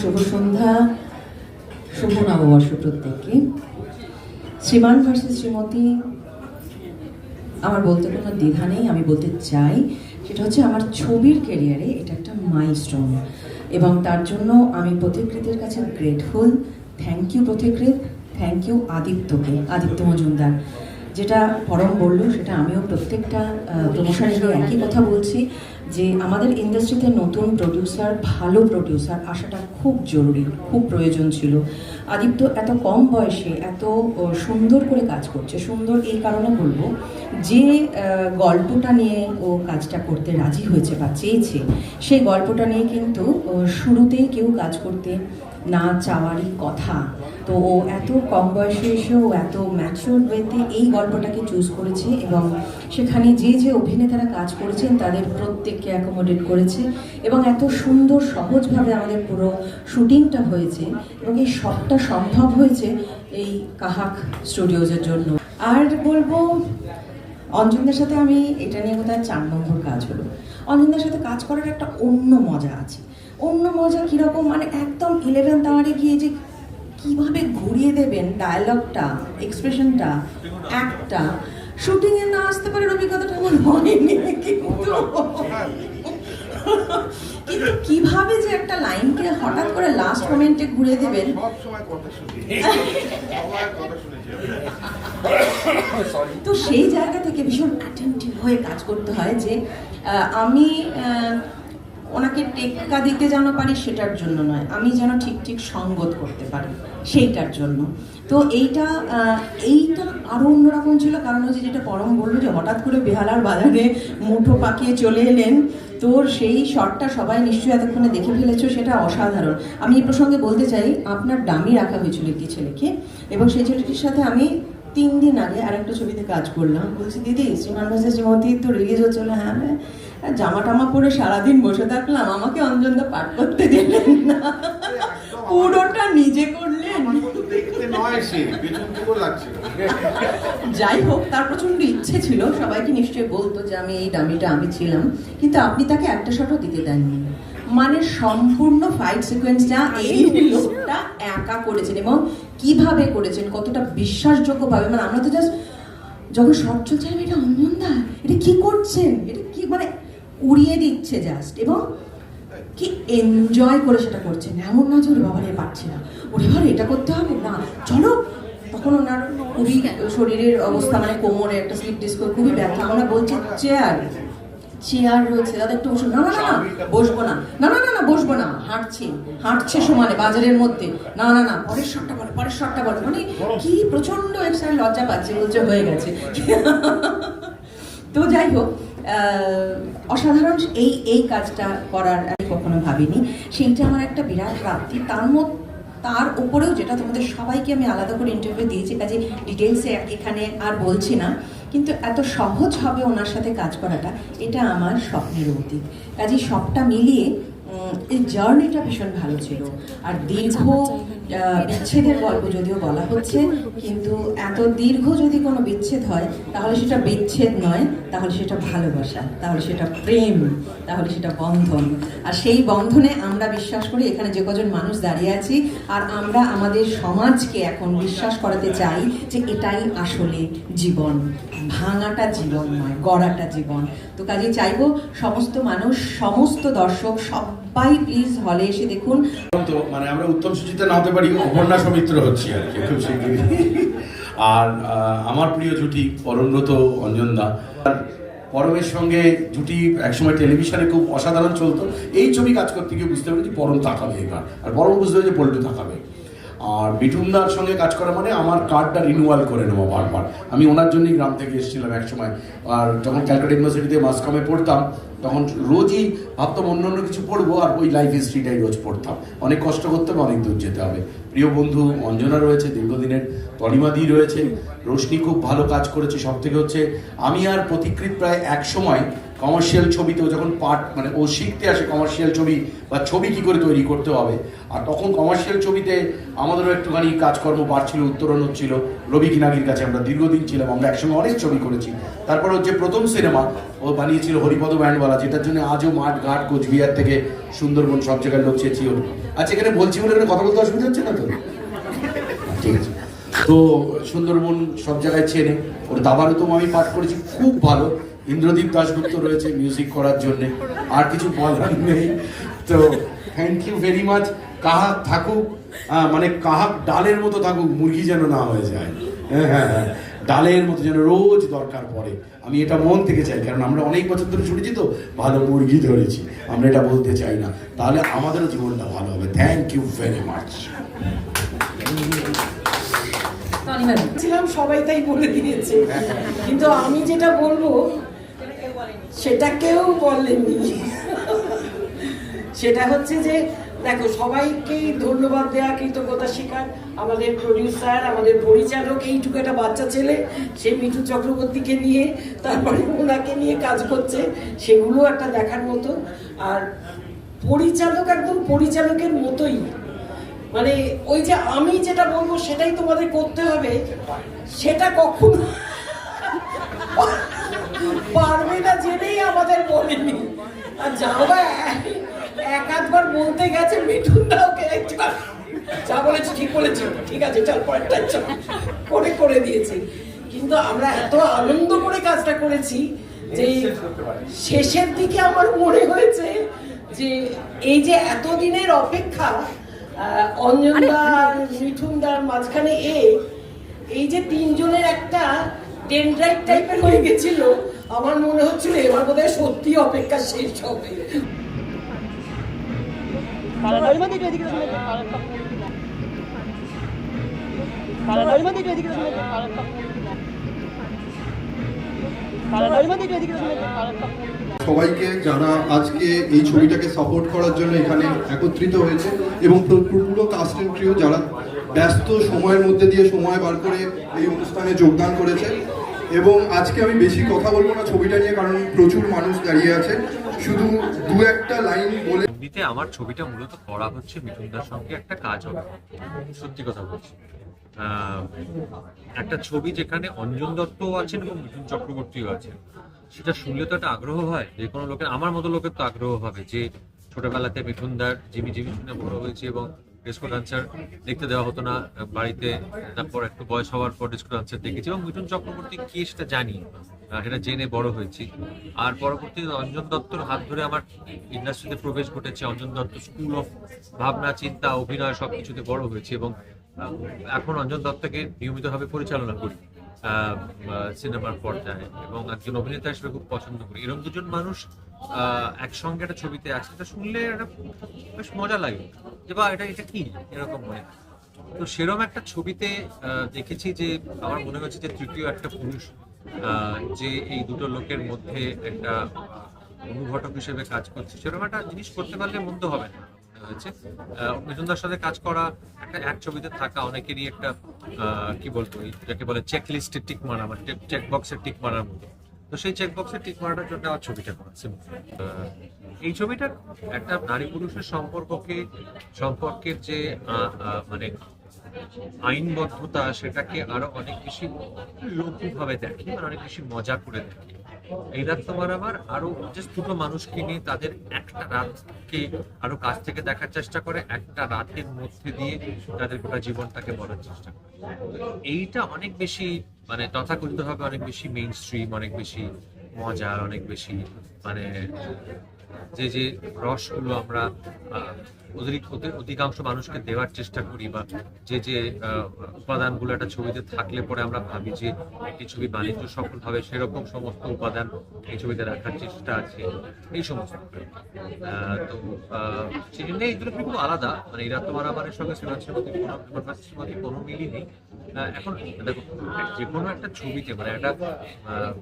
শুভ সন্ধ্যা, শুভ নববর্ষ প্রত্যেককে। শ্রীমান ভার্সেস শ্রীমতী, আমার বলতে কোনো দ্বিধা নেই, আমি বলতে চাই, সেটা হচ্ছে আমার ছবির ক্যারিয়ারে এটা একটা মাইলস্টোন এবং তার জন্য আমি পথিকৃতের কাছে grateful thank you Pathikrit thank you আদিত্যকে, Aditya Majumdar. যেটা পরম বলল, সেটা আমিও প্রত্যেকটা প্রমোশনে গিয়ে একই কথা বলছি, যে আমাদের ইন্ডাস্ট্রিতে নতুন প্রডিউসার ভালো প্রডিউসার আসাটা খুব জরুরি, খুব প্রয়োজন ছিল। আদিত্য এত কম বয়সে এত সুন্দর করে কাজ করছে, সুন্দর এই কারণে বলব, যে গল্পটা নিয়ে ও কাজটা করতে রাজি হয়েছে বা চেয়েছে, সেই গল্পটা নিয়ে কিন্তু শুরুতেই কেউ কাজ করতে না চাওয়ারই কথা। তো ও এত কম বয়সে এসেও এত ম্যাচিওর ওয়েতে এই গল্পটাকে চুজ করেছে এবং সেখানে যে যে অভিনেতারা কাজ করেছেন তাদের প্রত্যেককে অ্যাকোমোডেট করেছে এবং এত সুন্দর সহজভাবে আমাদের পুরো শুটিংটা হয়েছে এবং এই সবটা সম্ভব হয়েছে এই কাহাক স্টুডিওজের জন্য। আর বলব অঞ্জনদের সাথে আমি এটা নিয়ে কোথায় চার নম্বর কাজ হলো। অঞ্জনদের সাথে কাজ করার একটা অন্য মজা আছে। অন্য মজা কীরকম মানে একদম ইলেভেন্থ আওয়ারে গিয়ে যে কীভাবে ঘুরিয়ে দেবেন ডায়ালগটা এক্সপ্রেশনটা একটা শুটিংয়ে না আসতে পারে অভিজ্ঞতাটা আমার হয়নি, কিন্তু কিন্তু কীভাবে যে একটা লাইনকে হঠাৎ করে লাস্ট মোমেন্টে ঘুরে দেবেন। তো সেই জায়গা থেকে ভীষণ অ্যাটেন্টিভ হয়ে কাজ করতে হয় যে আমি ওনাকে টেক্কা দিতে যেন পারি সেটার জন্য নয়, আমি যেন ঠিক ঠিক সঙ্গত করতে পারি সেইটার জন্য। তো এইটা এইটা আরও অন্যরকম ছিল, কারণ হচ্ছে যেটা পরম বলল যে হঠাৎ করে বেহালার বাজারে মুঠো পাকিয়ে চলে এলেন তোর সেই শটটা সবাই নিশ্চয়ই এতক্ষণে দেখে ফেলেছো, সেটা অসাধারণ। আমি এই প্রসঙ্গে বলতে চাই, আপনার ডামি রাখা হয়েছিল একটি ছেলেকে, এবং সেই ছেলেটির সাথে আমি তিন দিন আগে আরেকটা ছবিতে কাজ করলাম। বলছি দিদি শ্রীমান ভাষা শ্রীমতী তো রিলিজ হচ্ছিল হ্যাঁ হ্যাঁ আর জামা টামা পরে সারাদিন বসে থাকলাম। আমাকে অঞ্জনদা পাঠ করতে দিলেন না। পুরোটা নিজে করলেন। যাই হোক তার প্রচণ্ড ইচ্ছে ছিল। সবাইকে নিশ্চয়ই বলতো যে আমি এই ডামিটা আমি ছিলাম। কিন্তু আপনি তাকে একটা শটও দিতে দেননি। মানে সম্পূর্ণ ফাইট সিকোয়েন্সটা এই লোকটা একা করেছেন এবং কীভাবে করেছেন কতটা বিশ্বাসযোগ্য ভাবে মানে আমরা তো জাস্ট যখন শট চলছে এটা অঞ্জন দা এটা কি করছেন? এটা কি মানে উড়িয়ে দিচ্ছে জাস্ট এবং কি এনজয় করে সেটা করছেন? এমন না যে ওরে বাবা রে পারছি না। ওরে বাবা এটা করতে হবে? না চলো। তখন ওনার খুবই শরীরের অবস্থা মানে কোমরে একটা স্লিপ ডিস্ক খুবই ব্যথা আমরা বলছি চেয়ার চেয়ার রয়েছে দাদা একটু বসুন। না না না বসবো না। না না না না বসবো না। হাঁটছি। হাঁটছে সমানে বাজারের মধ্যে। না না না পরের শটটা বলে পরের শটটা বলে। মানে কি প্রচণ্ড এক্সাইট লজ্জা পাচ্ছে বলছে হয়ে গেছে। তো যাই হোক আহ, অসাধারণ এই এই কাজটা করার আমি কখনো ভাবিনি। সেইটা আমার একটা বিরাট প্রাপ্তি। তার মধ্যে তার উপরেও যেটা তোমাদের সবাইকে আমি আলাদা করে ইন্টারভিউ দিয়েছি কাজে ডিটেলসে এখানে আর বলছি না। কিন্তু এত সহজ হবে ওনার সাথে কাজ করাটা, এটা আমার স্বপ্নের অতীত। কাজে সবটা মিলিয়ে এই জার্নিটা ভীষণ ভালো ছিল। আর দীর্ঘ বিচ্ছেদের গল্প যদিও বলা হচ্ছে কিন্তু এত দীর্ঘ যদি কোনো বিচ্ছেদ হয় তাহলে সেটা বিচ্ছেদ নয় তাহলে সেটা ভালোবাসা তাহলে সেটা প্রেম তাহলে সেটা বন্ধন। আর সেই বন্ধনে আমরা বিশ্বাস করি এখানে যে কজন মানুষ দাঁড়িয়ে আছি আর আমরা আমাদের সমাজকে এখন বিশ্বাস করাতে চাই যে এটাই আসলে জীবন। ভাঙাটা জীবন নয় গড়াটা জীবন। তো কাজে চাইব সমস্ত মানুষ সমস্ত দর্শক সবাই প্লিজ হলে এসে দেখুন। তো মানে আমরা উত্তম সুচিতা না হতে পারি, অপর্ণা সমিত্র হচ্ছি আর কি, খুব শিগগিরই। আর আমার প্রিয় জুটি অরণ্যত অঞ্জনদা। আর পরমের সঙ্গে জুটি একসময় টেলিভিশনে খুব অসাধারণ চলতো। এই ছবি কাজ করতে গিয়ে বুঝতে পেরেছি পরম তাকাবে এবার। আর পরম বুঝতে পেরেছি পল্টু তাকাবে। আর বিটুমদার সঙ্গে কাজ করা মানে আমার কার্ডটা রিনিউয়াল করে নেব বারবার। আমি ওনার জন্যই গ্রাম থেকে এসেছিলাম এক সময়। আর যখন ক্যালকাটা ইউনিভার্সিটিতে মাসকমে পড়তাম, তখন রোজই ভাবতাম অন্য অন্য কিছু পড়ব আর ওই লাইফ হিস্ট্রিটাই রোজ পড়তাম। অনেক কষ্ট করতে হবে, অনেক দূর যেতে হবে। প্রিয় বন্ধু অঞ্জনা রয়েছে, দীর্ঘদিনের তলিমাদি রয়েছে রোশনি খুব ভালো কাজ করেছে। সব থেকে হচ্ছে, আমি আর প্রতিকৃত প্রায় এক সময় কমার্শিয়াল ছবিতেও যখন পার্ট মানে ও শিখতে আসে কমার্শিয়াল ছবি বা ছবি কি করে তৈরি করতে হবে, আর তখন কমার্শিয়াল ছবিতে আমাদেরও একটুখানি কাজকর্ম বাড়ছিল, উত্তরণ হচ্ছিল। রবি কিনাগির কাছে আমরা দীর্ঘদিন ছিলাম, আমরা একসঙ্গে অনেক ছবি করেছি। তারপর হচ্ছে প্রথম সিনেমা ও বানিয়েছিল হরিপদ ব্যান্ডওয়ালা, যেটার জন্য আজও মাঠ ঘাট কোচবিহার থেকে সুন্দরবন সব জায়গায় লোক চেয়েছি ওর আচ্ছা এখানে বলছি বলে এখানে কথা বলতে অসুবিধা হচ্ছে না তো? ঠিক আছে। তো সুন্দরবন সব জায়গায় চেনে, ওর দাবারও তো আমি পাঠ করেছি, খুব ভালো। ইন্দ্রদীপ দাশগুপ্ত রয়েছে মিউজিক করার জন্য। আর কিছু বলার নেই। তো থ্যাংক ইউ ভেরি মাচ কাহাক থাকুক মানে কাহাক ডালের মতো থাকুক, মুরগি যেন না হয়ে যায়। হ্যাঁ হ্যাঁ হ্যাঁ। ডালের মতো যেন রোজ দরকার পড়ে। আমি এটা মন থেকে চাই, কারণ আমরা অনেক বছর ধরে ছুটেছি তো, ভালো মুরগি ধরেছি। আমরা এটা বলতে চাই না। তাহলে আমাদেরও জীবনটা ভালো হবে। থ্যাংক ইউ ভেরি মাচ ছিলাম সবাই তাই বলে দিয়েছে। কিন্তু আমি যেটা বলব সেটা কেউ বলেনি। সেটা হচ্ছে যে, দেখো সবাইকেই ধন্যবাদ দেওয়া কৃতজ্ঞতা স্বীকার। আমাদের প্রডিউসার আমাদের পরিচালক, এইটুকু একটা বাচ্চা ছেলে, সে মিঠু চক্রবর্তীকে নিয়ে, তারপরে ওনাকে নিয়ে কাজ করছে, সেগুলো একটা দেখার মতো। আর পরিচালক একদম পরিচালকের মতোই। মানে ওই যে আমি যেটা বলব, সেটাই তোমাদের করতে হবে। সেটা কখন পারবে বলেনি। আর এক বলতে গেছে মিঠুন যা বলেছি ঠিক বলেছি। ঠিক আছে চল চল। করে করে দিয়েছি। কিন্তু আমরা এত আনন্দ করে কাজটা করেছি যে শেষের দিকে আমার মনে হয়েছে যে এই যে এতদিনের অপেক্ষা আহ, অঞ্জনদা আর মিঠুনদার মাঝখানে এ এই যে তিনজনের একটা ডেন্ড্রাইট টাইপের হয়ে গেছিল। আমার মনে হচ্ছিল এবার বোধহয় সত্যি অপেক্ষা শেষ হবে। সবাইকে যারা আজকে এই ছবিটাকে সাপোর্ট করার জন্য এখানে একত্রিত হয়েছে এবং পুরো- কাস্ট ক্রিউ যারা ব্যস্ত সময়ের মধ্যে দিয়ে সময় বার করে এই অনুষ্ঠানে যোগদান করেছে। এবং আজকে আমি বেশি কথা বলব না ছবিটা নিয়ে, কারণ প্রচুর মানুষ দাঁড়িয়ে আছে। শুধু দু একটা লাইন বলে এমনিতে আমার ছবিটা মূলত করা হচ্ছে মিঠুনদার সঙ্গে একটা কাজ হবে। সত্যি কথা বলছি। একটা ছবি যেখানে অঞ্জন দত্তও আছেন এবং মিঠুন চক্রবর্তীও আছেন। সেটা শুনলে তো একটা আগ্রহ হয়। যে কোনো লোকের আমার মতো লোকের তো আগ্রহ হবে যে ছোটবেলাতে মিঠুনদার জিমি জিমি শুনে বড় হয়েছে এবং ডিস্কো ডান্সার দেখতে দেওয়া হতো না, বাড়িতে তারপর একটু বয়স হওয়ার পর ডিস্কো ডান্সার দেখেছি এবং মিঠুন চক্রবর্তী কে সেটা জানি সেটা জেনে বড় হয়েছি। আর পরবর্তীতে অঞ্জন দত্তর হাত ধরে আমার ইন্ডাস্ট্রিতে প্রবেশ ঘটেছে। অঞ্জন দত্ত স্কুল অফ ভাবনা, চিন্তা, অভিনয় সবকিছুতে বড় হয়েছে এবং এখন অঞ্জন দত্তকে নিয়মিতভাবে পরিচালনা করি সিনেমার পর্যায়ে এবং একজন অভিনেতা হিসেবে খুব পছন্দ করি। এরকম দুজন মানুষ একসঙ্গে একটা ছবিতে আছে এটা শুনলে একটা বেশ মজা লাগে। যে বা এটা এটা কি? এরকম মনে তো সেরকম একটা ছবিতে দেখেছি যে, আমার মনে হচ্ছে যে তৃতীয় একটা পুরুষ যে এই দুটো লোকের মধ্যে একটা অনুঘটক হিসেবে কাজ করছে। সেরকম একটা জিনিস করতে পারলে মন্দ হবে না হয়েছে। মিঠুনদার সাথে কাজ করা, একটা এক ছবিতে থাকা, অনেকেরই একটা কি এই, যাকে বলে চেক লিস্টে টিক মারা মানে চেক বক্সে টিক মারার মতো। তো সেই চেক বক্সে টিক মারাটার জন্য আমার ছবিটা করা simple। আহ, এই ছবিটা একটা নারী পুরুষের সম্পর্ককে সম্পর্কের যে মানে আইনবদ্ধতা সেটাকে আরও অনেক বেশি লঘুভাবে দেখে মানে অনেক বেশি মজা করে দেখে এই রাত তোমার আমার আরও জাস্ট দুটো মানুষকে নিয়ে তাদের একটা রাতকে আরও কাছ থেকে দেখার চেষ্টা করে একটা রাতের মধ্যে দিয়ে তাদের গোটা জীবনটাকে বলার চেষ্টা করে এইটা অনেক বেশি মানে তথাকথিতভাবে অনেক বেশি মেইন স্ট্রিম অনেক বেশি মজার অনেক বেশি মানে যে যে রসগুলো আমরা অধিকাংশ মানুষকে দেওয়ার চেষ্টা করি বা যে যে উপাদানগুলো একটা ছবিতে থাকলে পরে আমরা ভাবি যে একটি ছবি বাণিজ্য সফল হবে সেরকম সমস্ত উপাদান এই ছবিতে রাখার চেষ্টা আছে। এই সমস্ত। তো আহ, সেই জন্য এইগুলো খুব আলাদা। মানে এরা তোমার আমার সঙ্গে মধ্যে কোনো কোনো মিলই নেই। এখন দেখো যে কোনো একটা ছবিতে মানে একটা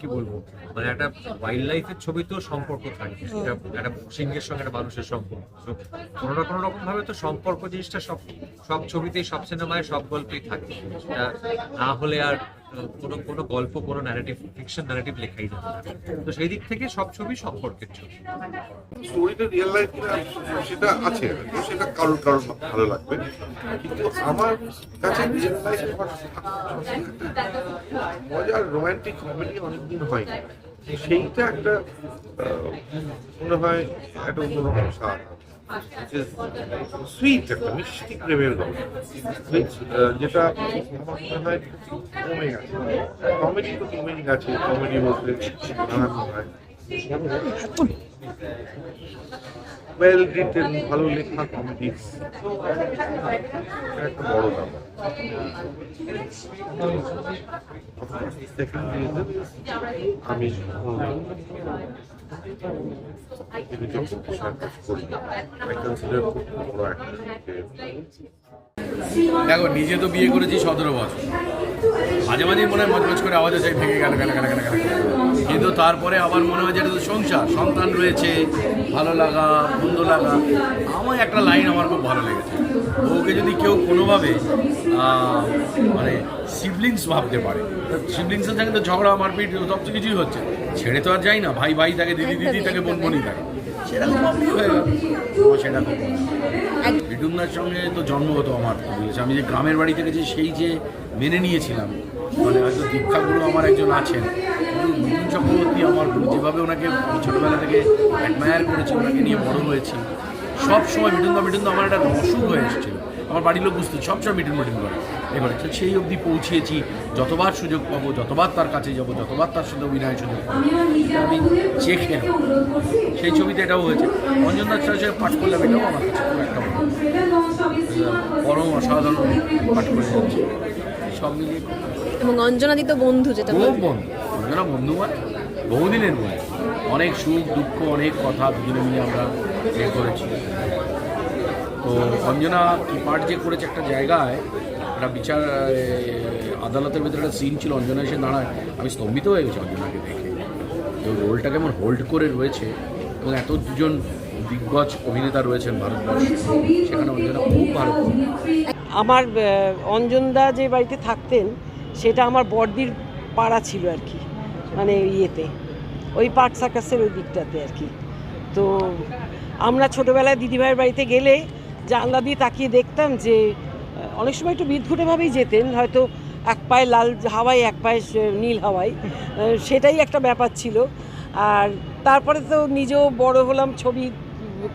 কি বলব? মানে একটা ওয়াইল্ড লাইফের ছবিতেও সম্পর্ক থাকে। একটা একটা সিংহের সঙ্গে একটা মানুষের সম্পর্ক। কোনো না কোনো রকম ভাবে তো সম্পর্ক জিনিসটা সব সব ছবিতেই, সব সিনেমায়, সব গল্পেই থাকে। না হলে আর কোনো কোনো গল্প, কোনো ন্যারেটিভ ফিকশন ন্যারেটিভ লেখাই যাবে তো সেই দিক থেকে সব ছবি সম্পর্কের ছবি। স্টোরিটা রিয়েল লাইফ সেটা আছে সেটা কারোর কারোর ভালো লাগবে। কিন্তু আমার কাছে মজার রোমান্টিক কমেডি অনেকদিন হয় সেইটা একটা মনে হয় একটা অন্যরকম স্বাদ সুইট একটা মিষ্টি প্রেমের গল্প যেটা আমার মনে হয় কমে গেছে। কমেডি তো কমেডি আছে কমেডি বলতে হয়। ওয়েল রিটেন ভালো লেখা কমেডি একটা বড় সেকেন্ড আমি consider বড় একটা দেখো নিজে তো বিয়ে করেছি সতেরো বছর। মাঝে মাঝে মনে হয় মজমজ করে আওয়াজ আছে ভেঙে গেল গেল গেল গেল গেল কিন্তু তারপরে আবার মনে হয় যে এটা তো সংসার। সন্তান রয়েছে ভালো লাগা মন্দ লাগা। আমার একটা লাইন আমার খুব ভালো লেগেছে। বউকে যদি কেউ কোনোভাবে আহ, মানে সিবলিংস ভাবতে পারে সিবলিংসের সঙ্গে তো ঝগড়া মারপিট সব কিছুই হচ্ছে। ছেড়ে তো আর যাই না ভাই ভাই থাকে দিদি দিদি থাকে বোন বোনই থাকে। সেরকম। বিটুমদার সঙ্গে তো জন্মগত আমার আমি যে গ্রামের বাড়ি থেকে যে সেই যে মেনে নিয়েছিলাম মানে হয়তো দীক্ষাগুরু আমার একজন আছেন, কিন্তু মিঠুন চক্রবর্তী আমার। যেভাবে ওনাকে ছোটোবেলা থেকে অ্যাডমায়ার করেছি, ওনাকে নিয়ে বড় হয়েছি সব সময় মিঠুন মিঠুন আমার একটা অসুখ হয়ে এসেছিল আমার বাড়ির লোক বুঝতো, সবসময় মিটুন মিটুন করে এবারে তো সেই অবধি পৌঁছিয়েছি যতবার সুযোগ পাবো যতবার তার কাছে যাব যতবার তার সাথে অভিনয় সুযোগ পাবো। আমি চেখে সেই ছবিতে এটাও হয়েছে। অঞ্জন দাস সাথে পাঠ করলাম এটাও আমার কাছে খুব একটা বড়। পরম অসাধারণ পাঠ করে যাচ্ছে। সব মিলিয়ে এবং অঞ্জনাদি তো বন্ধু যেটা খুব বন্ধু। অঞ্জনা বন্ধু মানে বহুদিনের বন্ধু। অনেক সুখ দুঃখ অনেক কথা দুজনে মিলে আমরা এ করেছি। তো অঞ্জনা কি পাঠ যে করেছে একটা জায়গায় একটা বিচার আদালতের ভিতরে একটা সিন ছিল অঞ্জনা এসে দাঁড়ায়। আমি স্তম্ভিত হয়ে গেছি অঞ্জনাকে দেখে। তো রোলটা কেমন হোল্ড করে রয়েছে এবং এত দুজন দিগ্গজ অভিনেতা রয়েছেন ভারতবর্ষে। সেখানে অঞ্জনা খুব ভালো আমার অঞ্জনদা যে বাড়িতে থাকতেন, সেটা আমার বড়দির পাড়া ছিল আর কি মানে ইয়েতে। ওই পার্ক সার্কাসের ওই দিকটাতে আর কি। তো আমরা ছোটোবেলায় দিদিভাইয়ের বাড়িতে গেলে জানলা দিয়ে তাকিয়ে দেখতাম যে অনেক সময় একটু বিদঘুটেভাবেই যেতেন, হয়তো এক পায়ে লাল হাওয়াই এক পায়ে নীল হাওয়াই সেটাই একটা ব্যাপার ছিল। আর তারপরে তো নিজেও বড় হলাম, ছবি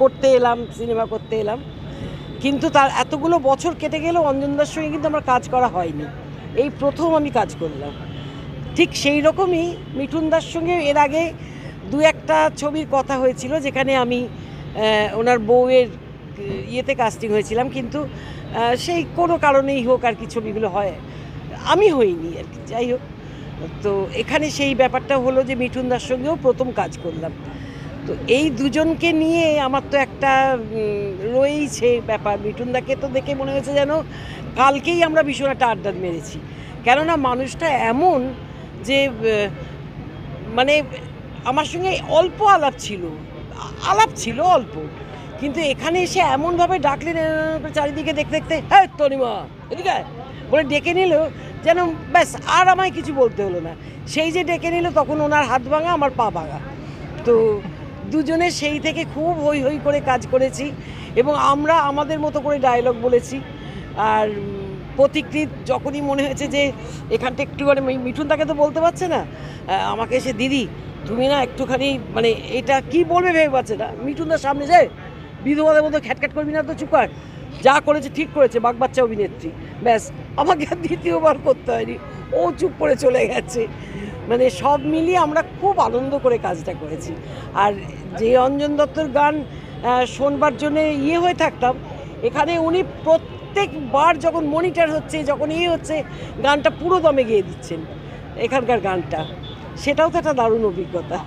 করতে এলাম, সিনেমা করতে এলাম। কিন্তু তার এতগুলো বছর কেটে গেলেও অঞ্জনদার সঙ্গে কিন্তু আমার কাজ করা হয়নি। এই প্রথম আমি কাজ করলাম। ঠিক সেই রকমই মিঠুনদার সঙ্গে এর আগে দু একটা ছবির কথা হয়েছিল, যেখানে আমি ওনার বউয়ের ইয়েতে কাস্টিং হয়েছিলাম, কিন্তু সেই কোনো কারণেই হোক আর কি ছবিগুলো হয়। আমি হইনি আর কি, যাই হোক। তো এখানে সেই ব্যাপারটা হলো যে মিঠুনদার সঙ্গেও প্রথম কাজ করলাম। তো এই দুজনকে নিয়ে আমার তো একটা রয়েইছে ব্যাপার। মিঠুনদাকে তো দেখে মনে হয়েছে যেন কালকেই আমরা ভীষণ একটা আড্ডা মেরেছি। কেননা মানুষটা এমন যে মানে আমার সঙ্গে অল্প আলাপ ছিল। আলাপ ছিল অল্প। কিন্তু এখানে এসে এমনভাবে ডাকলেন চারিদিকে দেখতে দেখতে হ্যাঁ তনিমা এদিকে। বলে ডেকে নিল, যেন ব্যাস আর আমায় কিছু বলতে হলো না। সেই যে ডেকে নিল, তখন ওনার হাত ভাঙা, আমার পা ভাঙা। তো দুজনে সেই থেকে খুব হই হই করে কাজ করেছি এবং আমরা আমাদের মতো করে ডায়লগ বলেছি। আর প্রতিকৃত যখনই মনে হয়েছে যে এখানটা একটু মানে মিঠুন তাকে তো বলতে পারছে না আমাকে এসে, দিদি, তুমি না একটুখানি মানে এটা কি বলবে ভেবে পাচ্ছে না? মিঠুন মিঠুনদার সামনে যায়। বিধবাদের মতো খ্যাটখ্যাট করবি না তো, চুপ কর। যা করেছে ঠিক করেছে বাঘ বাচ্চা অভিনেত্রী। ব্যাস, আমাকে আর দ্বিতীয়বার করতে হয়নি। ও চুপ করে চলে গেছে। মানে সব মিলিয়ে আমরা খুব আনন্দ করে কাজটা করেছি। আর যে অঞ্জন দত্তর গান শোনবার জন্য ইয়ে হয়ে থাকতাম, এখানে উনি প্রত্যেকবার যখন মনিটর হচ্ছে, যখন ইয়ে হচ্ছে, গানটা পুরো দমে গিয়ে দিচ্ছেন। এখানকার গানটা। সেটাও তো একটা দারুণ অভিজ্ঞতা।